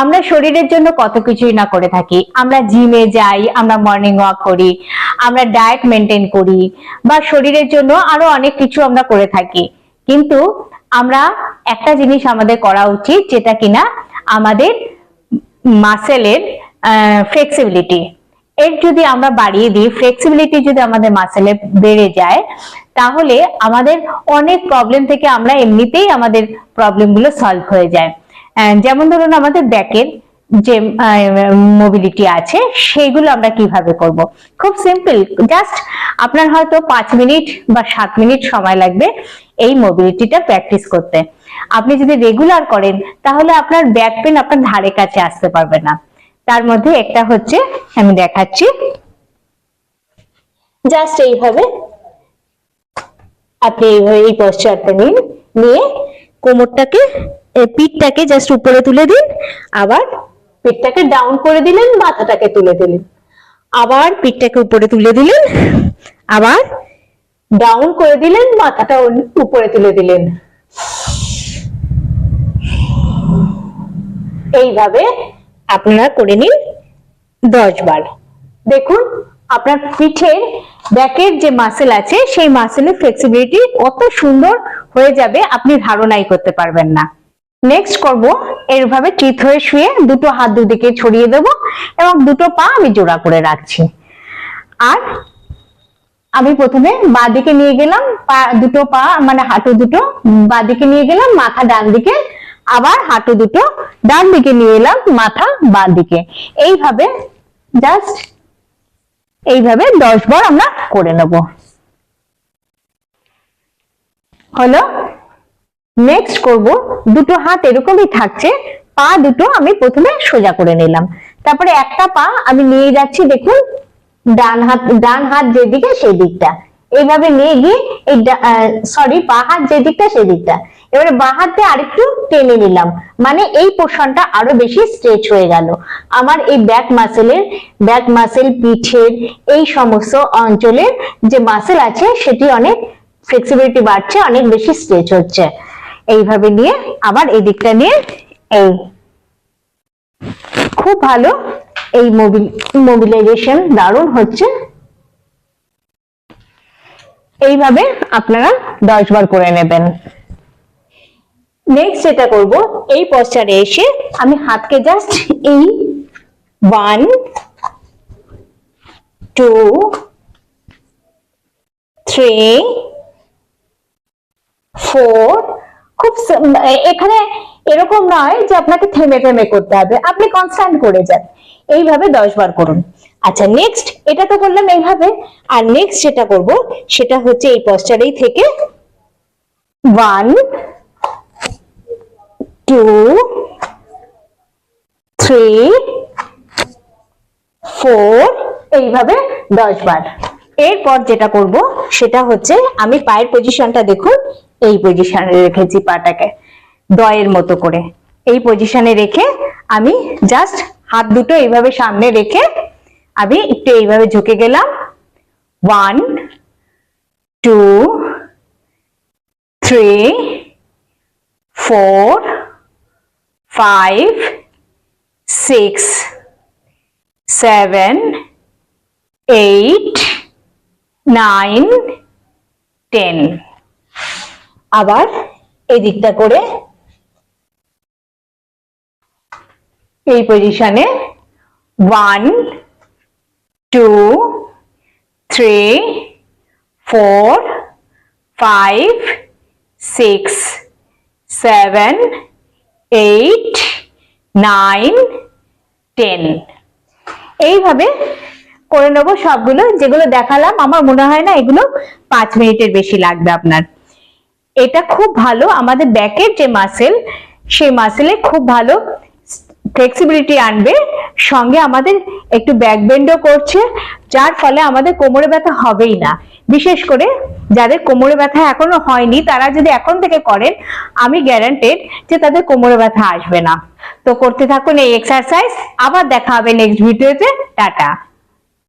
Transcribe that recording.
আমরা শরীরের জন্য কত কিছুই না করে থাকি। আমরা জিমে যাই, আমরা মর্নিং ওয়াক করি, আমরা ডায়েট মেনটেন করি, বা শরীরের জন্য আরও অনেক কিছু আমরা করে থাকি। কিন্তু আমরা একটা জিনিস আমাদের করা উচিত, যেটা কিনা আমাদের মাসেলের ফ্লেক্সিবিলিটি এর যদি আমরা বাড়িয়ে দিই ফ্লেক্সিবিলিটি যদি আমাদের মাসেলে বেড়ে যায়, তাহলে আমাদের অনেক প্রবলেম থেকে আমরা এমনিতেই আমাদের প্রবলেমগুলো সলভ হয়ে যায়। যেমন ধরুন আমাদের ব্যাকের যে মোবিলিটি আছে, সেগুলো আমরা কীভাবে করব? খুব সিম্পল জাস্ট আপনার হয়তো পাঁচ মিনিট বা সাত মিনিট সময় লাগবে এই মোবিলিটিটা প্র্যাকটিস করতে। আপনি যদি রেগুলার করেন, তাহলে আপনার ব্যাক পেন আপনার ধারে কাছে আসতে পারবে না। তার মধ্যে একটা হচ্ছে, আমি দেখাচ্ছি। জাস্ট এইভাবে আপনি এইভাবে এই পশ্চারটা নিন, নিয়ে কোমরটাকে এ, পিঠটাকে জাস্ট উপরে তুলে দিন আবার পিঠটাকে ডাউন করে দিলেন মাথাটাকে তুলে দিলেন। আবার পিঠটাকে উপরে তুলে দিলেন আবার ডাউন করে দিলেন মাথাটা উপরে তুলে দিলেন। এইভাবে আপনারা করে নিন দশ বার। দেখুন আপনার পিঠের ব্যাকের যে মাসেল আছে সেই মাসেলের ফ্লেক্সিবিলিটি কত সুন্দর হয়ে যাবে আপনি ধারণাই করতে পারবেন না। নেক্সট করব, এরভাবে চিত হয়ে শুয়ে দুটো হাত দুদিকে ছড়িয়ে দেব এবং দুটো পা আমি জোড়া করে রাখছি। আর আমি প্রথমে বাঁদিকে নিয়ে গেলাম, পা দুটো পা মানে হাঁটু দুটো বাঁদিকে নিয়ে গেলাম, মাথা ডান দিকে আবার হাঁটু দুটো ডান দিকে নিয়ে এলাম, মাথা বাঁ দিকে এইভাবে জাস্ট এইভাবে দশ বার আমরা করে নেব। হলো নেক্সট করব, দুটো হাত এরকমই থাকছে, পা দুটো আমি প্রথমে সোজা করে নিলাম। তারপরে একটা পা আমি নিয়ে যাচ্ছি, দেখুন, ডান হাত ডান হাত যেদিকে সেই দিকটা। এইভাবে নিয়ে গিয়ে এই সরি বা হাত যে দিকটা সেই দিকটা। এবারে বা হাত আরেকটু টেনে নিলাম মানে এই পোর্শনটা আরও বেশি স্ট্রেচ হয়ে গেল। আমার এই ব্যাক মাসেলের ব্যাক মাসেল পিঠের এই সমস্ত অঞ্চলের যে মাসেল আছে, সেটি অনেক ফ্লেক্সিবিলিটি বাড়ছে, অনেক বেশি স্ট্রেচ হচ্ছে। এইভাবে নিয়ে আবার এই দিকটা নিয়ে এই। খুব ভালো এই মোবিলাইজেশন দারুণ হচ্ছে। এইভাবে আপনারা দশ বার করে নেবেন। নেক্সট যেটা করব, এই পশ্চারে এসে আমি হাতকে জাস্ট এই ওয়ান টু থ্রি ফোর খুব sim- এখানে এরকম নয় যে আপনাকে থেমে থেমে করতে হবে। আপনি কনস্ট্যান্ট করে যান। এইভাবে দশ বার করুন। আচ্ছা নেক্সট এটা তো করলাম এইভাবে। আর নেক্সট যেটা করব, সেটা হচ্ছে এই পশ্চারেই থেকে। ওয়ান টু থ্রি ফোর এইভাবে দশ বার। এরপর যেটা করব, সেটা হচ্ছে আমি পায়ের পজিশনটা দেখুন, এই পজিশনে রেখেছি পাটাকে, দয়ের মতো করে। এই পজিশনে রেখে আমি জাস্ট হাত দুটো এইভাবে সামনে রেখে আমি একটু এইভাবে ঝুঁকে গেলাম। One two three four five six seven eight nine, ten. আবার এই দিকটা করে এই পজিশনে one, two, three, four, five, six, seven, eight, nine, ten. এইভাবে করে নেব সবগুলো। যেগুলো দেখালাম, আমার মনে হয় না এগুলো পাঁচ মিনিটের বেশি লাগবে আপনার। এটা খুব ভালো, আমাদের ব্যাকের যে মাসেল সেই মাসেলে খুব ভালো ফ্লেক্সিবিলিটি আনবে। সঙ্গে আমাদের একটু ব্যাক বেন্ডও করছে, যার ফলে আমাদের কোমরে ব্যথা হবেই না। বিশেষ করে যাদের কোমরে ব্যথা এখনও হয়নি, তারা যদি এখন থেকে করেন, আমি গ্যারান্টেড যে তাদের কোমরে ব্যথা আসবে না। তো করতে থাকুন এই এক্সারসাইজ আবার দেখা হবে নেক্সট ভিডিওতে টাটা।